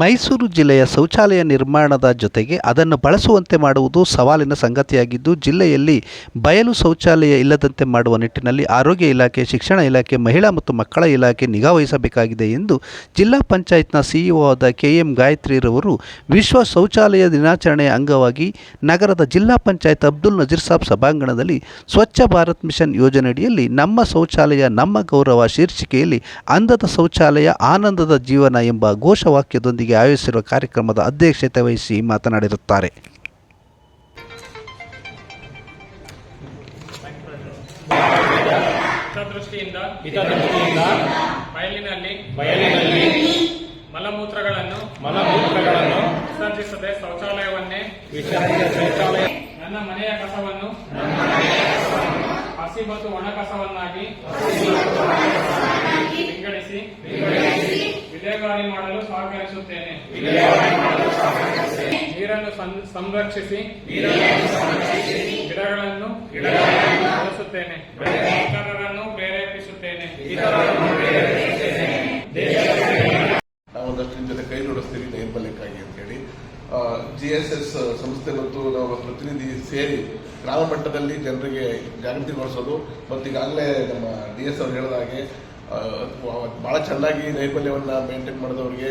ಮೈಸೂರು ಜಿಲ್ಲೆಯ ಶೌಚಾಲಯ ನಿರ್ಮಾಣದ ಜೊತೆಗೆ ಅದನ್ನು ಬಳಸುವಂತೆ ಮಾಡುವುದು ಸವಾಲಿನ ಸಂಗತಿಯಾಗಿದ್ದು, ಜಿಲ್ಲೆಯಲ್ಲಿ ಬಯಲು ಶೌಚಾಲಯ ಇಲ್ಲದಂತೆ ಮಾಡುವ ನಿಟ್ಟಿನಲ್ಲಿ ಆರೋಗ್ಯ ಇಲಾಖೆ, ಶಿಕ್ಷಣ ಇಲಾಖೆ, ಮಹಿಳಾ ಮತ್ತು ಮಕ್ಕಳ ಇಲಾಖೆ ನಿಗಾ ವಹಿಸಬೇಕಾಗಿದೆ ಎಂದು ಜಿಲ್ಲಾ ಪಂಚಾಯತ್ನ ಸಿಇಒ ಆದ ಕೆ ಎಂ ಗಾಯತ್ರಿರವರು ವಿಶ್ವ ಶೌಚಾಲಯ ದಿನಾಚರಣೆಯ ಅಂಗವಾಗಿ ನಗರದ ಜಿಲ್ಲಾ ಪಂಚಾಯತ್ ಅಬ್ದುಲ್ ನಜೀರ್ ಸಾಬ್ ಸಭಾಂಗಣದಲ್ಲಿ ಸ್ವಚ್ಛ ಭಾರತ್ ಮಿಷನ್ ಯೋಜನೆಯಡಿಯಲ್ಲಿ ನಮ್ಮ ಶೌಚಾಲಯ, ನಮ್ಮ ಗೌರವ ಶೀರ್ಷಿಕೆಯಲ್ಲಿ ಅಂದದ ಶೌಚಾಲಯ, ಆನಂದದ ಜೀವನ ಎಂಬ ಘೋಷವಾಕ್ಯದೊಂದಿಗೆ ಆಯೋಜಿಸಿರುವ ಕಾರ್ಯಕ್ರಮದ ಅಧ್ಯಕ್ಷತೆ ವಹಿಸಿ ಮಾತನಾಡಿರುತ್ತಾರೆ. ಬಯಲಿನಲ್ಲಿ ಬಯಲಿನಲ್ಲಿ ಮಲಮೂತ್ರಗಳನ್ನು ಮಲಮೂತ್ರಗಳನ್ನು ವಿಸರ್ಜಿಸದೆ ಶೌಚಾಲಯವನ್ನೇ ವಿಸರ್ಜಿಸಿದ ಶೌಚಾಲಯ ನನ್ನ ಮನೆಯ ಕಸವನ್ನು ಹಸಿ ಮತ್ತು ಒಣ ಕಸವನ್ನಾಗಿ ವಿಂಗಡಿಸಿ ವಿಲೇವಾರಿ ಮಾಡಲು ಸಹಕರಿಸುತ್ತೇನೆ. ನೀರನ್ನು ಸಂರಕ್ಷಿಸಿ ಗಿಡಗಳನ್ನು ಬೆಳೆಸುತ್ತೇನೆ. ಇತರರನ್ನು ಪ್ರೇರೇಪಿಸುತ್ತೇನೆ. ಒಂದಷ್ಟು ಜೊತೆ ಕೈ ಜೋಡಿಸ್ತೀವಿ ನೈರ್ಮಲ್ಯಕ್ಕಾಗಿ ಅಂತೇಳಿ. ಜಿ ಎಸ್ ಎಸ್ ಸಂಸ್ಥೆ ಮತ್ತು ನಾವು ಪ್ರತಿನಿಧಿ ಸೇರಿ ಗ್ರಾಮ ಮಟ್ಟದಲ್ಲಿ ಜನರಿಗೆ ಜಾಗೃತಿಗೊಳಿಸೋದು ಮತ್ತು ಈಗಾಗಲೇ ನಮ್ಮ ಡಿ ಎಸ್ ಅವರು ಹೇಳಿದ ಹಾಗೆ ಬಹಳ ಚೆನ್ನಾಗಿ ನೈರ್ಮಲ್ಯವನ್ನು ಮೇಂಟೈನ್ ಮಾಡಿದವರಿಗೆ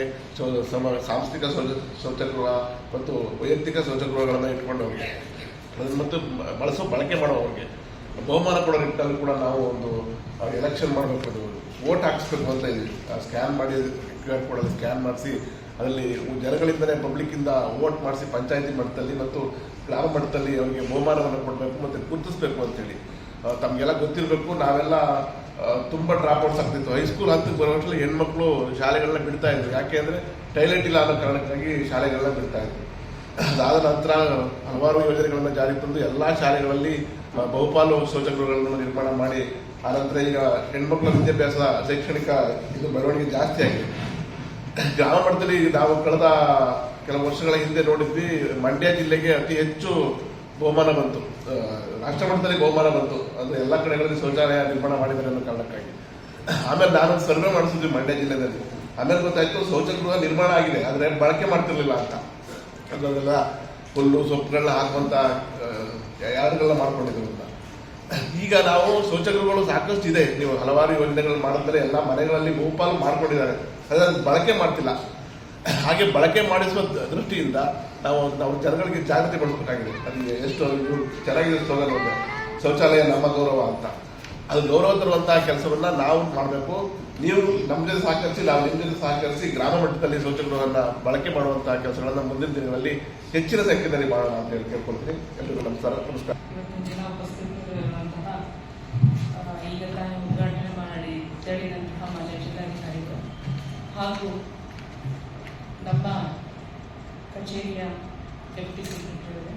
ಸಮ, ಸಾಂಸ್ಥಿಕ ಶೌಚ ಶೌಚಗೃಹ ಮತ್ತು ವೈಯಕ್ತಿಕ ಶೌಚಗೃಹಗಳನ್ನು ಇಟ್ಕೊಂಡವ್ರಿಗೆ. ಅದನ್ನು ಮತ್ತು ಬಳಸೋ, ಬಳಕೆ ಮಾಡೋವ್ರಿಗೆ. ಬಹುಮಾನ ಕೊಡೋ ನಿಟ್ಟಿನಲ್ಲಿ ಕೂಡ ನಾವು ಒಂದು ಎಲೆಕ್ಷನ್ ಮಾಡಬೇಕು ಅದು. ವೋಟ್ ಹಾಕ್ಸ್ಬೇಕು ಅಂತ ಇದ್ದೀವಿ. ಸ್ಕ್ಯಾನ್ ಮಾಡಿ ಕೊಡೋದು ಸ್ಕ್ಯಾನ್ ಮಾಡಿಸಿ ಅದರಲ್ಲಿ ಜನಗಳಿಂದಲೇ ಪಬ್ಲಿಕ್ಕಿಂದ ವೋಟ್ ಮಾಡಿಸಿ ಪಂಚಾಯತಿ ಮಟ್ಟದಲ್ಲಿ ಮತ್ತು ಗ್ರಾಮ ಮಟ್ಟದಲ್ಲಿ ಅವರಿಗೆ ಬಹುಮಾನವನ್ನು ಕೊಡಬೇಕು ಮತ್ತು ಗುರುತಿಸ್ಬೇಕು ಅಂತೇಳಿ. ತಮಗೆಲ್ಲ ಗೊತ್ತಿರಬೇಕು, ನಾವೆಲ್ಲ ತುಂಬ ಡ್ರಾಪ್ಔಟ್ಸ್ ಡ್ರಾಪ್ ಔಟ್ಸ್ ಆಗ್ತಿತ್ತು ಹೈಸ್ಕೂಲ್ ಬರೋ ಬರುವಷ್ಟರಲ್ಲಿ ಹೆಣ್ಮಕ್ಳು ಶಾಲೆಗಳನ್ನ ಬಿಡ್ತಾ ಇದ್ರು. ಯಾಕೆ ಅಂದರೆ ಟೈಲೆಟ್ ಇಲ್ಲ ಅನ್ನೋ ಕಾರಣಕ್ಕಾಗಿ ಶಾಲೆಗಳನ್ನ ಬಿಡ್ತಾ ಇದ್ರು. ಅದಾದ ನಂತರ ಹಲವಾರು ಯೋಜನೆಗಳನ್ನು ಜಾರಿ ತಂದು ಎಲ್ಲಾ ಶಾಲೆಗಳಲ್ಲಿ ಬಹುಪಾಲು ಶೌಚಗೃಹಗಳನ್ನು ನಿರ್ಮಾಣ ಮಾಡಿ. ಆನಂತರ ಈಗ ಹೆಣ್ಮಕ್ಳ ವಿದ್ಯಾಭ್ಯಾಸ ಶೈಕ್ಷಣಿಕ ಇದು ಬೆಳವಣಿಗೆ ಜಾಸ್ತಿ ಆಗಿದೆ. ಗ್ರಾಮ ಮಟ್ಟದಲ್ಲಿ ನಾವು ಕಳೆದ ಕೆಲವು ವರ್ಷಗಳ ಹಿಂದೆ ನೋಡಿದ್ವಿ, ಮಂಡ್ಯ ಜಿಲ್ಲೆಗೆ ಅತಿ ಹೆಚ್ಚು ಬಹುಮಾನ ಬಂತು. ರಾಷ್ಟ್ರ ಮಟ್ಟದಲ್ಲಿ ಬಹುಮಾನ ಬಂತು. ಅಂದ್ರೆ ಎಲ್ಲ ಕಡೆಗಳಲ್ಲಿ ಶೌಚಾಲಯ ನಿರ್ಮಾಣ ಮಾಡಿದ್ದಾರೆ ಅನ್ನೋ ಕಾರಣಕ್ಕಾಗಿ. ಆಮೇಲೆ ನಾನು ಸರ್ವೆ ಮಾಡಿಸಿದ್ವಿ ಮಂಡ್ಯ ಜಿಲ್ಲೆಯಲ್ಲಿ ಆಮೇಲೆ ಗೊತ್ತಾಯ್ತು, ಶೌಚಗೃಹ ನಿರ್ಮಾಣ ಆಗಿದೆ, ಆದ್ರೆ ಬಳಕೆ ಮಾಡ್ತಿರ್ಲಿಲ್ಲ ಅಂತ. ಅದನ್ನೆಲ್ಲ ಹುಲ್ಲು ಸೊಪ್ಪುಗಳನ್ನ ಹಾಕುವಂತ ಯಾರಿಗೆಲ್ಲ ಮಾಡ್ಕೊಂಡಿದ್ರು? ಈಗ ನಾವು ಶೌಚಾಲಯಗಳು ಸಾಕಷ್ಟು ಇದೆ. ನೀವು ಹಲವಾರು ಯೋಜನೆಗಳು ಮಾಡಿದ್ರೆ ಎಲ್ಲ ಮನೆಗಳಲ್ಲಿ ಬಹುಪಾಲು ಮಾಡ್ಕೊಂಡಿದ್ದಾರೆ. ಅದನ್ನು ಬಳಕೆ ಮಾಡ್ತಿಲ್ಲ. ಹಾಗೆ ಬಳಕೆ ಮಾಡಿಸುವ ದೃಷ್ಟಿಯಿಂದ ನಾವು ನಾವು ಜನಗಳಿಗೆ ಜಾಗೃತಿ ಪಡಿಸಬೇಕಾಗಿದೆ. ಅದು ಎಷ್ಟು ಚೆನ್ನಾಗಿದೆ ಸ್ಲೋಗನ್ ಒಂದು ಶೌಚಾಲಯ ನಮ್ಮ ಗೌರವ ಅಂತ. ಅದು ಗೌರವ ತರುವಂತಹ ಕೆಲಸವನ್ನ ನಾವು ಮಾಡಬೇಕು. ನೀವು ನಮ್ಮ ಜೊತೆ ಸಹಕರಿಸಿ, ನಾವು ನಿಮ್ಮ ಜೊತೆ ಸಹಕರಿಸಿ ಗ್ರಾಮ ಮಟ್ಟದಲ್ಲಿ ಶೌಚಗೃಹವನ್ನ ಬಳಕೆ ಮಾಡುವಂತಹ ಕೆಲಸಗಳನ್ನ ಮುಂದಿನ ದಿನಗಳಲ್ಲಿ ಹೆಚ್ಚಿನ ಸಂಖ್ಯೆಯಲ್ಲಿ ಮಾಡೋಣ ಅಂತ ಹೇಳಿ ಕೇಳ್ಕೊಳ್ತೀನಿ. ಎಲ್ರಿಗೂ ನಮಸ್ಕಾರ. ನಮಸ್ಕಾರ ಇವತ್ತಿನ ದಿನ ಉಪಸ್ಥಿತರಿರುವಂತಹ ಆ, ಈಗ ತಾನು ಉದ್ಘಾಟನೆ ಮಾಡಿ ತೆರಳಿದಂತಹ ಮಾನ್ಯ ಜಿಲ್ಲಾಧಿಕಾರಿಗಳು ಹಾಗೂ ನಮ್ಮ ಕಚೇರಿಯ ಡೆಪ್ಯೂಟಿ ಸೆಕ್ರೆಟರಿ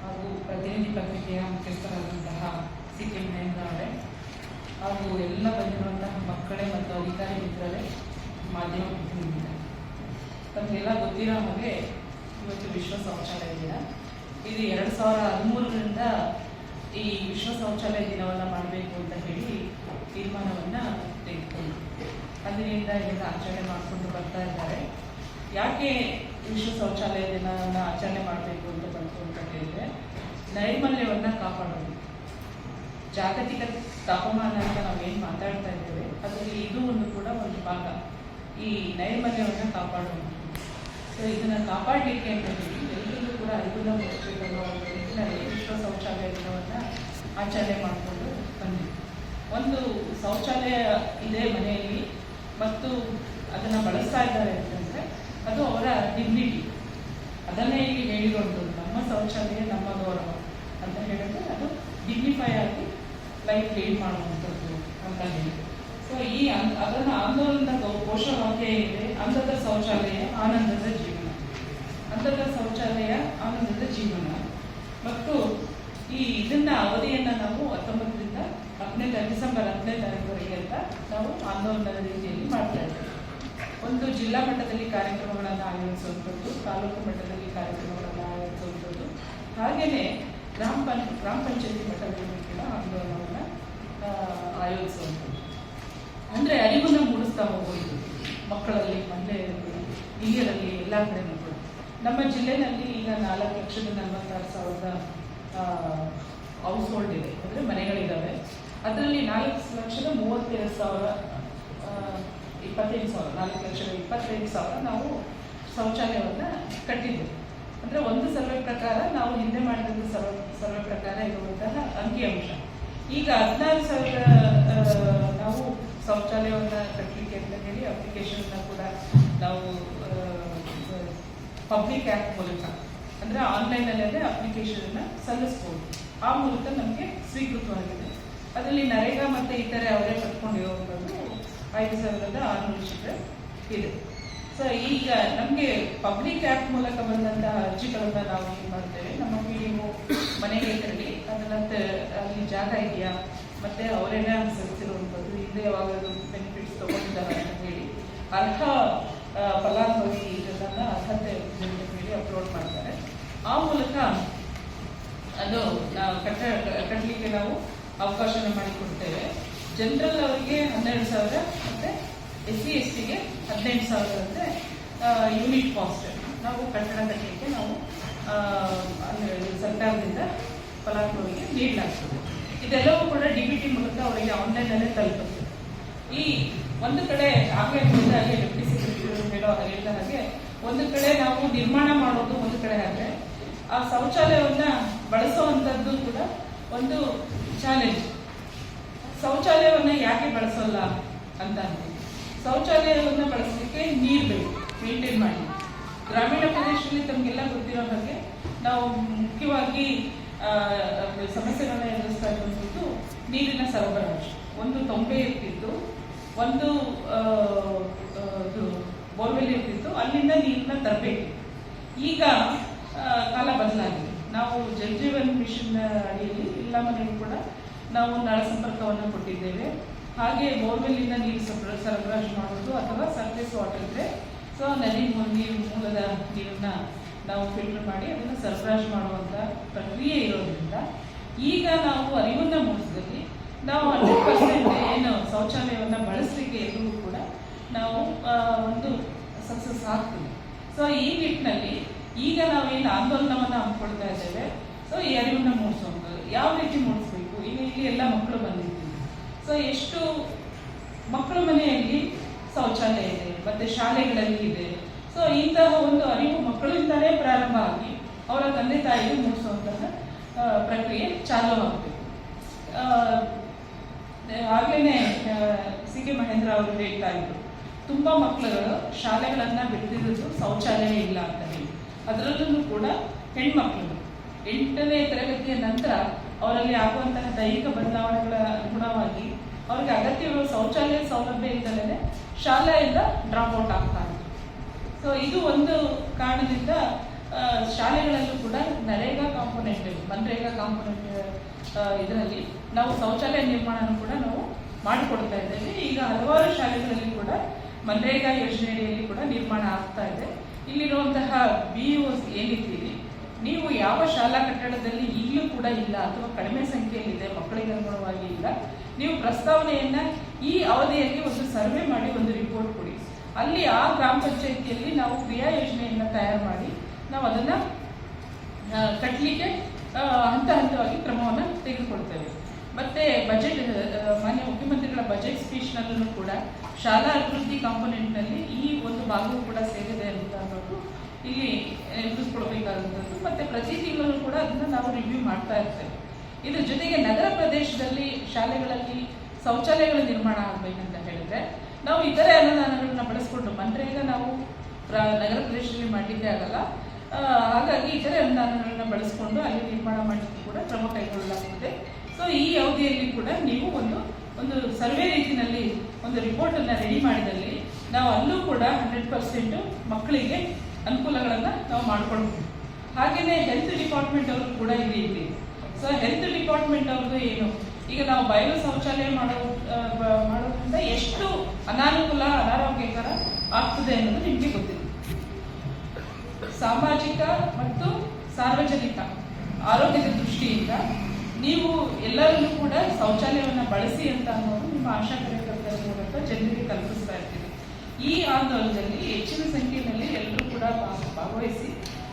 ಹಾಗೂ ಪ್ರತಿನಿಧಿ ಪತ್ರಿಕೆಯ ಮುಖ್ಯಸ್ಥರಾದಂತಹ ಸಿ ಕೆ ಮಹೇಂದ್ರ ಅವರೇ ಹಾಗೂ ಎಲ್ಲ ಬಂದಿರುವಂತಹ ಮಕ್ಕಳೇ ಮತ್ತು ಅಧಿಕಾರಿ ಮಿತ್ರರೇ ಮಾಧ್ಯಮ ಪ್ರತಿನಿಧಿಗಳು. ಗೊತ್ತಿರೋ ಹಾಗೆ ಇವತ್ತು ವಿಶ್ವ ಶೌಚಾಲಯ ದಿನ. ಇದು ಎರಡು ಸಾವಿರ ಹದಿಮೂರರಿಂದ ಈ ವಿಶ್ವ ಶೌಚಾಲಯ ದಿನವನ್ನು ಮಾಡಬೇಕು ಅಂತ ಹೇಳಿ ತೀರ್ಮಾನವನ್ನು ತೆಗೆದುಕೊಂಡು ಅದರಿಂದ ಇದನ್ನು ಆಚರಣೆ ಮಾಡಿಕೊಂಡು ಬರ್ತಾ ಇದ್ದಾರೆ. ಯಾಕೆ ವಿಶ್ವ ಶೌಚಾಲಯ ದಿನವನ್ನು ಆಚರಣೆ ಮಾಡಬೇಕು ಅಂತ ಬಂತು ಅಂತ ಹೇಳಿದ್ರೆ ನೈರ್ಮಲ್ಯವನ್ನು ಕಾಪಾಡೋದು. ಜಾಗತಿಕ ತಾಪಮಾನ ಅಂತ ಏನು ಮಾತಾಡ್ತಾ ಇದ್ದೇವೆ, ಅದರಲ್ಲಿ ಇದು ಒಂದು ಕೂಡ ಒಂದು ಭಾಗ. ಈ ನೈರ್ಮಲ್ಯವನ್ನು ಕಾಪಾಡೋದು. ಸೊ ಇದನ್ನ ಕಾಪಾಡಲಿಕ್ಕೆ ಅಂತ ಹೇಳಿ ಎಲ್ಲರಿಗೂ ಕೂಡ ಅನುಕೂಲ ಮೂಡಿಸಬೇಕು ಅನ್ನೋ ಒಂದು ನಿಟ್ಟಿನಲ್ಲಿ ವಿಶ್ವ ಶೌಚಾಲಯ ದಿನವನ್ನ ಆಚರಣೆ ಮಾಡಿಕೊಂಡು ಬಂದಿದೆ ಒಂದು ಶೌಚಾಲಯ ಇದೆ ಮನೆಯಲ್ಲಿ ಮತ್ತು ಅದನ್ನ ಬಳಸ್ತಾ ಇದ್ದಾರೆ ಅಂತಂದ್ರೆ ಅದು ಅವರ ಡಿಗ್ನಿಟಿ ಅದನ್ನೇ ಇಲ್ಲಿ ಹೇಳಿರೋದು ನಮ್ಮ ಶೌಚಾಲಯ, ನಮ್ಮ ಗೌರವ ಅಂತ ಹೇಳಿದ್ರೆ ಅದು ಡಿಗ್ನಿಫೈ ಆಗಿ ಲೈಫ್ ಲೀಡ್ ಮಾಡುವಂಥದ್ದು ಅಂತ ಹೇಳಿ. ಸೊ ಈ ಅದನ್ನ ಆಂದೋಲನದ ಘೋಷವಾಕ್ಯ ಇದೆ ಅಂಧದ ಶೌಚಾಲಯ, ಆನಂದದ ಜೀವನ. ಅಂಧದ ಶೌಚಾಲಯ, ಆನಂದದ ಜೀವನ ಮತ್ತು ಈ ಇದನ್ನ ಅವಧಿಯನ್ನ ನಾವು ಹತ್ತೊಂಬತ್ತರಿಂದ ಹತ್ತನೇ ತಾರೀಕು ಡಿಸೆಂಬರ್ ಹತ್ತನೇ ತಾರೀಕುವರೆಗೆ ಅಂತ ನಾವು ಆಂದೋಲನದ ರೀತಿಯಲ್ಲಿ ಮಾಡ್ತಾ ಇದ್ದೇವೆ. ಒಂದು ಜಿಲ್ಲಾ ಮಟ್ಟದಲ್ಲಿ ಕಾರ್ಯಕ್ರಮಗಳನ್ನು ಆಯೋಜಿಸುವಂಥದ್ದು, ತಾಲೂಕು ಮಟ್ಟದಲ್ಲಿ ಕಾರ್ಯಕ್ರಮಗಳನ್ನು ಆಯೋಜಿಸುವಂಥದ್ದು ಹಾಗೆಯೇ ಗ್ರಾಮ ಪಂಚ, ಗ್ರಾಮ ಪಂಚಾಯತಿ ಮಟ್ಟದಲ್ಲಿ ಕೂಡ ಆಂದೋಲನವನ್ನು ಆಯೋಜಿಸುವಂಥದ್ದು. ಅಂದರೆ ಅರಿವನ್ನು ಮೂಡಿಸ್ತಾ ಹೋಗೋದು ಮಕ್ಕಳಲ್ಲಿ, ಮಹಿಳೆಯರಲ್ಲಿ, ಹಿರಿಯರಲ್ಲಿ, ಎಲ್ಲ ಕಡೆನೂ ಕೂಡ. ನಮ್ಮ ಜಿಲ್ಲೆಯಲ್ಲಿ ಈಗ ನಾಲ್ಕು ಲಕ್ಷದ ನಲವತ್ತಾರು ಸಾವಿರದ ಹೌಸ್ ಹೋಲ್ಡ್ ಇದೆ. ಅಂದರೆ ಮನೆಗಳಿದ್ದಾವೆ ಅದರಲ್ಲಿ ನಾಲ್ಕು ಲಕ್ಷದ ಮೂವತ್ತೆರಡು ಸಾವಿರ ಇಪ್ಪತ್ತೈದು ಸಾವಿರ, ನಾಲ್ಕು ಲಕ್ಷದ ಇಪ್ಪತ್ತೈದು ಸಾವಿರ ನಾವು ಶೌಚಾಲಯವನ್ನು ಕಟ್ಟಿದ್ದೆವು ಅಂದರೆ ಒಂದು ಸರ್ವೆ ಪ್ರಕಾರ ನಾವು ಹಿಂದೆ ಮಾಡಿದಂಥ ಸರ್ವೆ ಸರ್ವೆ ಪ್ರಕಾರ ಇರುವಂತಹ ಅಂಕಿಅಂಶ ಈಗ ಹದಿನಾರು ಸಾವಿರ ನಾವು ಶೌಚಾಲಯವನ್ನು ಕಟ್ಟಲಿಕ್ಕೆ ಅಂತ ಹೇಳಿ ಅಪ್ಲಿಕೇಶನ್ನ ಕೂಡ ನಾವು ಪಬ್ಲಿಕ್ ಆ್ಯಪ್ ಮೂಲಕ, ಅಂದರೆ ಆನ್ಲೈನಲ್ಲೇ ಅಪ್ಲಿಕೇಶನನ್ನು ಸಲ್ಲಿಸ್ಬೋದು. ಆ ಮೂಲಕ ನಮಗೆ ಸ್ವೀಕೃತವಾಗಿದೆ. ಅದರಲ್ಲಿ ನರೇಗಾ ಮತ್ತು ಇತರೆ ಅವರೇ ಕಟ್ಕೊಂಡಿರುವಂಥದ್ದು ಐದು ಸಾವಿರದ ಆರುನೂರು ಚಿತ್ರ ಇದೆ. ಸೊ ಈಗ ನಮಗೆ ಪಬ್ಲಿಕ್ ಆ್ಯಪ್ ಮೂಲಕ ಬಂದಂತಹ ಅರ್ಜಿಗಳನ್ನು ನಾವು ಏನು ಮಾಡ್ತೇವೆ? ನಮ್ಮ ಪಿ ಡಿ ಮನೆಗೆ ತೆರಳಿ ಅದನ್ನ ಅಲ್ಲಿ ಜಾಗ ಇದೆಯಾ? ಮತ್ತೆ ಅವರೇನೇ ಅನುಸರಿಸಿರುವಂಥದ್ದು ಹಿಂದೆ ಯಾವಾಗ ಬೆನಿಫಿಟ್ಸ್ ತಗೊಂಡಿದ್ದಾರೆ ಅಂತ ಹೇಳಿ. ಅರ್ಹ ಫಲಾನುಭವಿ ಇದನ್ನ ಅರ್ಹತೆ ಹೇಳಿ ಅಪ್ಲೋಡ್ ಮಾಡ್ತಾರೆ. ಆ ಮೂಲಕ ಅದು ಕಟ್ಟ ಕಟ್ಟಲಿಕ್ಕೆ ನಾವು ಅವಕಾಶನ ಮಾಡಿಕೊಡ್ತೇವೆ. ಜನರಲ್ ಅವರಿಗೆ ಹನ್ನೆರಡು ಸಾವಿರ ಮತ್ತೆ ಎಸ್ ಸಿ ಎಸ್ ಟಿಗೆ ಹದಿನೆಂಟು ಸಾವಿರ ಅಂದ್ರೆ ಯೂನಿಟ್ ಕಾಸ್ಟ್ ನಾವು ಕಟ್ಟಡ ಕಟ್ಟಲಿಕ್ಕೆ ನಾವು ಅಂದ್ರೆ ಸರ್ಕಾರದಿಂದ ಫಲಾನುಭವಿಗೆ ನೀಡಲಾಗ್ತದೆ. ಇದೆಲ್ಲವೂ ಕೂಡ ಡಿ ಬಿ ಟಿ ಮೂಲಕ ಅವರಿಗೆ ಆನ್ಲೈನಲ್ಲೇ ತಲುಪುತ್ತೆ. ಈ ಒಂದು ಕಡೆ ಆಗಲೇ ಹಾಗೆ ಡೆಪ್ಟಿ ಸೆಕ್ರೆಟರಿ ಹೇಳೋ ಹೇಳಿದ ಹಾಗೆ, ಒಂದು ಕಡೆ ನಾವು ನಿರ್ಮಾಣ ಮಾಡೋದು ಒಂದು ಕಡೆ ಆದರೆ, ಆ ಶೌಚಾಲಯವನ್ನ ಬಳಸುವಂಥದ್ದು ಕೂಡ ಒಂದು ಚಾಲೆಂಜ್ ಶೌಚಾಲಯವನ್ನು ಯಾಕೆ ಬಳಸಲ್ಲ ಅಂತ ಶೌಚಾಲಯವನ್ನು ಬಳಸಲಿಕ್ಕೆ ನೀರು ಬೇಕು ಮೇಂಟೈನ್ ಮಾಡಿ. ಗ್ರಾಮೀಣ ಪ್ರದೇಶದಲ್ಲಿ ತಮಗೆಲ್ಲ ಗೊತ್ತಿರೋ ಹಾಗೆ ನಾವು ಮುಖ್ಯವಾಗಿ ಸಮಸ್ಯೆಗಳನ್ನು ಎದುರಿಸ್ತಾ ಇರುವಂಥದ್ದು ನೀರಿನ ಸರಬರಾಜು. ಒಂದು ತೊಂಬೆ ಇರ್ತಿತ್ತು, ಒಂದು ಬೋರ್ವೆಲ್ ಇರ್ತಿತ್ತು, ಅಲ್ಲಿಂದ ನೀರನ್ನ ತರಬೇಕು. ಈಗ ಕಾಲ ಬದಲಾಗಿದೆ. ನಾವು ಜಲ್ ಜೀವನ್ ಮಿಷನ್ ಅಡಿಯಲ್ಲಿ ಎಲ್ಲ ಮನೆಗೂ ಕೂಡ ನಾವು ನಳ ಸಂಪರ್ಕವನ್ನು ಕೊಟ್ಟಿದ್ದೇವೆ. ಹಾಗೆ ಬೋರ್ವೆಲ್ಲಿಂದ ನೀರು ಸಪ್ರ ಸರಬರಾಜು ಮಾಡೋದು ಅಥವಾ ಸರ್ಫೇಸ್ ವಾಟರ್ ಸೊ ನದಿ ನೀರು ಮೂಲದ ನೀರನ್ನ ನಾವು ಫಿಲ್ಟರ್ ಮಾಡಿ ಅದನ್ನು ಸರಬರಾಜು ಮಾಡುವಂತ ಪ್ರಕ್ರಿಯೆ ಇರೋದ್ರಿಂದ ಈಗ ನಾವು ಅರಿವನ್ನ ಮೂಡಿಸಿದಲ್ಲಿ ನಾವು ಹಂಡ್ರೆಡ್ ಪರ್ಸೆಂಟ್ ಏನು ಶೌಚಾಲಯವನ್ನು ಬಳಸಲಿಕ್ಕೆ ಎಲ್ಲರೂ ಕೂಡ ನಾವು ಒಂದು ಸಕ್ಸಸ್ ಆಗ್ತೀವಿ ಸೊ ಈ ನಿಟ್ಟಿನಲ್ಲಿ ಈಗ ನಾವೇನು ಆಂದೋಲನವನ್ನು ಹಮ್ಮಿಕೊಳ್ತಾ ಇದ್ದೇವೆ. ಸೊ ಈ ಅರಿವನ್ನು ಮೂಡಿಸೋದು, ಯಾವ ರೀತಿ ಮೂಡಿಸ್ಬೇಕು? ಈಗ ಇಲ್ಲಿ ಎಲ್ಲ ಮಕ್ಕಳು ಬಂದಿದ್ದೀವಿ. ಸೊ ಎಷ್ಟು ಮಕ್ಕಳ ಮನೆಯಲ್ಲಿ ಶೌಚಾಲಯ ಇದೆ, ಮತ್ತೆ ಶಾಲೆಗಳಲ್ಲಿ ಇದೆ. ಸೊ ಇಂತಹ ಒಂದು ಅರಿವು ಮಕ್ಕಳಿಂದಲೇ ಪ್ರಾರಂಭ ಆಗಿ ಅವರ ತಂದೆ ತಾಯಿಗೆ ಮೂಡಿಸುವಂತಹ ಪ್ರಕ್ರಿಯೆ ಚಾಲೂ ಆಗಬೇಕು ಆಗ್ಲೇನೆ ಸಿ ಕೆ ಮಹೇಂದ್ರ ಅವರು ಹೇಳ್ತಾ ಇದ್ರು, ತುಂಬಾ ಮಕ್ಕಳುಗಳು ಶಾಲೆಗಳನ್ನ ಬಿಟ್ಟಿರೋದು ಶೌಚಾಲಯ ಇಲ್ಲ ಅಂತ. ಅದರಲ್ಲೂ ಕೂಡ ಹೆಣ್ಮಕ್ಳು. ಎಂಟನೇ ತರಗತಿಯ ನಂತರ ಅವರಲ್ಲಿ ಆಗುವಂತಹ ದೈಹಿಕ ಬದಲಾವಣೆಗಳ ಅನುಗುಣವಾಗಿ ಅವ್ರಿಗೆ ಅಗತ್ಯವಿರುವ ಶೌಚಾಲಯ ಸೌಲಭ್ಯ ಇಂದಲೇ ಶಾಲೆಯಿಂದ ಡ್ರಾಪ್ ಔಟ್ ಆಗ್ತಾ ಇತ್ತು ಸೊ ಇದು ಒಂದು ಕಾರಣದಿಂದ ಶಾಲೆಗಳಲ್ಲೂ ಕೂಡ ನರೇಗಾ ಕಾಂಪೊನೆಂಟ್ ಮನ್ರೇಗಾ ಕಾಂಪೊನೆಂಟ್ ಇದರಲ್ಲಿ ನಾವು ಶೌಚಾಲಯ ನಿರ್ಮಾಣನೂ ಕೂಡ ನಾವು ಮಾಡಿಕೊಡ್ತಾ ಇದ್ದೇವೆ. ಈಗ ಹಲವಾರು ಶಾಲೆಗಳಲ್ಲಿ ಕೂಡ ಮನ್ರೇಗಾ ಯೋಜನೆಯಲ್ಲಿ ಕೂಡ ನಿರ್ಮಾಣ ಆಗ್ತಾ ಇದೆ. ಇಲ್ಲಿರುವಂತಹ ಬಿ ಏನಿದ್ದೀರಿ? ನೀವು ಯಾವ ಶಾಲಾ ಕಟ್ಟಡದಲ್ಲಿ ಈಗಲೂ ಕೂಡ ಇಲ್ಲ ಅಥವಾ ಕಡಿಮೆ ಸಂಖ್ಯೆಯಲ್ಲಿದೆ, ಮಕ್ಕಳಿಗೆ ಅನುಗುಣವಾಗಿ ಇಲ್ಲ, ನೀವು ಪ್ರಸ್ತಾವನೆಯನ್ನ ಈ ಅವಧಿಯಲ್ಲಿ ಒಂದು ಸರ್ವೆ ಮಾಡಿ, ಒಂದು ರಿಪೋರ್ಟ್ ಕೊಡಿ. ಅಲ್ಲಿ ಆ ಗ್ರಾಮ ಪಂಚಾಯಿತಿಯಲ್ಲಿ ನಾವು ಕ್ರಿಯಾ ಯೋಜನೆಯನ್ನ ತಯಾರು ಮಾಡಿ, ನಾವು ಅದನ್ನ ಕಟ್ಟಲಿಕ್ಕೆ ಹಂತ ಹಂತವಾಗಿ ಕ್ರಮವನ್ನು ತೆಗೆದುಕೊಳ್ತೇವೆ. ಮತ್ತೆ ಬಜೆಟ್ ಮಾನ್ಯ ಮುಖ್ಯಮಂತ್ರಿಗಳ ಬಜೆಟ್ ಸ್ಪೀಚ್ನಲ್ಲೂ ಕೂಡ ಶಾಲಾ ಅಭಿವೃದ್ಧಿ ಕಾಂಪೊನೆಂಟ್ನಲ್ಲಿ ಈ ಒಂದು ಭಾಗವೂ ಕೂಡ ಸೇರಿದೆ ಅಂತ ಇಲ್ಲಿ ರೂಪಿಸ್ಕೊಳ್ಬೇಕಾದಂಥದ್ದು ಮತ್ತು ಪ್ರತಿ ತಿಂಗಳು ಕೂಡ ಅದನ್ನು ನಾವು ರಿವ್ಯೂ ಮಾಡ್ತಾ ಇರ್ತೇವೆ. ಇದ್ರ ಜೊತೆಗೆ ನಗರ ಪ್ರದೇಶದಲ್ಲಿ ಶಾಲೆಗಳಲ್ಲಿ ಶೌಚಾಲಯಗಳ ನಿರ್ಮಾಣ ಆಗಬೇಕಂತ ಹೇಳಿದ್ರೆ, ನಾವು ಇತರೆ ಅನುದಾನಗಳನ್ನ ಬಳಸ್ಕೊಂಡು ಮನ್ರೇಗ ನಾವು ನಗರ ಪ್ರದೇಶದಲ್ಲಿ ಮಾಡಲಿಕ್ಕೆ ಆಗಲ್ಲ. ಹಾಗಾಗಿ ಇತರೆ ಅನುದಾನಗಳನ್ನ ಬಳಸ್ಕೊಂಡು ಅಲ್ಲಿ ನಿರ್ಮಾಣ ಮಾಡಲಿಕ್ಕೆ ಕೂಡ ಕ್ರಮ ಕೈಗೊಳ್ಳಲಾಗುತ್ತದೆ. ಸೊ ಈ ಅವಧಿಯಲ್ಲಿ ಕೂಡ ನೀವು ಒಂದು ಒಂದು ಸರ್ವೆ ರೀತಿಯಲ್ಲಿ ಒಂದು ರಿಪೋರ್ಟ್ ಅನ್ನ ರೆಡಿ ಮಾಡಿದಲ್ಲಿ, ನಾವು ಅಲ್ಲೂ ಕೂಡ ಹಂಡ್ರೆಡ್ ಪರ್ಸೆಂಟು ಮಕ್ಕಳಿಗೆ ಅನುಕೂಲಗಳನ್ನ ನಾವು ಮಾಡ್ಕೊಳ್ಬೋದು ಹಾಗೇನೆ ಹೆಲ್ತ್ ಡಿಪಾರ್ಟ್ಮೆಂಟ್ ಅವರು ಕೂಡ ಇಲ್ಲಿ ಇದೆ ಸೊ ಹೆಲ್ತ್ ಡಿಪಾರ್ಟ್ಮೆಂಟ್ ಅವ್ರದ್ದು ಏನು? ಈಗ ನಾವು ಬಯಲು ಶೌಚಾಲಯ ಮಾಡೋ ಮಾಡೋದ್ರಿಂದ ಎಷ್ಟು ಅನಾನುಕೂಲ, ಅನಾರೋಗ್ಯಕರ ಆಗ್ತದೆ ಅನ್ನೋದು ನಿಮಗೆ ಗೊತ್ತಿದೆ ಸಾಮಾಜಿಕ ಮತ್ತು ಸಾರ್ವಜನಿಕ ಆರೋಗ್ಯದ ದೃಷ್ಟಿಯಿಂದ ನೀವು ಎಲ್ಲರನ್ನೂ ಕೂಡ ಶೌಚಾಲಯವನ್ನು ಬಳಸಿ ಅಂತ ಅನ್ನೋದು ನಿಮ್ಮ ಆಶಾ ಕಾರ್ಯಕರ್ತರ ಮೂಲಕ ಜನರಿಗೆ ಕಲ್ಪಿಸ್ತಾ ಇರ್ತೀವಿ. ಈ ಆಂದೋಲನದಲ್ಲಿ ಹೆಚ್ಚಿನ ಸಂಖ್ಯೆಯಲ್ಲಿ ಎಲ್ಲರೂ ಕೂಡ ಭಾಗವಹಿಸಿ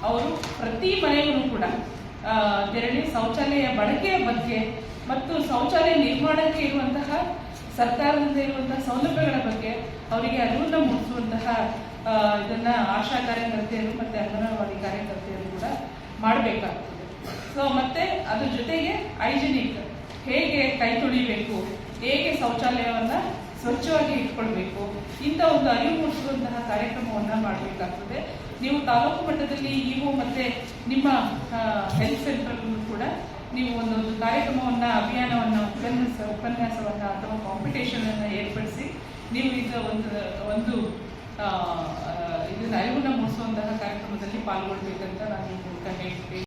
ಅವರು ಪ್ರತಿ ಮನೆಯಲ್ಲೂ ಕೂಡ ತೆರಳಿ ಶೌಚಾಲಯ ಬಳಕೆಯ ಬಗ್ಗೆ ಮತ್ತು ಶೌಚಾಲಯ ನಿರ್ಮಾಣಕ್ಕೆ ಇರುವಂತಹ, ಸರ್ಕಾರದಿಂದ ಇರುವಂತಹ ಸೌಲಭ್ಯಗಳ ಬಗ್ಗೆ ಅವರಿಗೆ ಅರಿವನ್ನು ಮೂಡಿಸುವಂತಹ ಇದನ್ನ ಆಶಾ ಕಾರ್ಯಕರ್ತೆಯರು ಮತ್ತೆ ಅಂಗನವಾಡಿ ಕಾರ್ಯಕರ್ತೆಯರು ಕೂಡ ಮಾಡಬೇಕಾಗ್ತದೆ. ಸೊ ಮತ್ತೆ ಅದ್ರ ಜೊತೆಗೆ ಹೈಜಿನಿಕ್ ಹೇಗೆ ಕೈ ತೊಳಿಬೇಕು, ಹೇಗೆ ಶೌಚಾಲಯವನ್ನ ಸ್ವಚ್ಛವಾಗಿ ಇಟ್ಕೊಳ್ಬೇಕು. ಇಂಥ ಒಂದು ಅರಿವು ಮೂಡಿಸುವಂತಹ ಕಾರ್ಯಕ್ರಮವನ್ನ ಮಾಡಬೇಕಾಗ್ತದೆ. ನೀವು ತಾಲೂಕು ಮಟ್ಟದಲ್ಲಿ ಇವು ಮತ್ತೆ ನಿಮ್ಮ ಹೆಲ್ತ್ ಸೆಂಟರ್ ಕೂಡ ನೀವು ಒಂದೊಂದು ಕಾರ್ಯಕ್ರಮವನ್ನ, ಅಭಿಯಾನವನ್ನ, ಉಪನ್ಯಾಸ, ಉಪನ್ಯಾಸವನ್ನ ಅಥವಾ ಕಾಂಪಿಟೇಷನ್ ಅನ್ನ ಏರ್ಪಡಿಸಿ ನೀವು ಈಗ ಒಂದು ಒಂದು ಇದನ್ನ ಅರಿವನ್ನ ಮೂಡಿಸುವಂತಹ ಕಾರ್ಯಕ್ರಮದಲ್ಲಿ ಪಾಲ್ಗೊಳ್ಬೇಕಂತ ನಾನು ಹೇಳ್ತೀನಿ.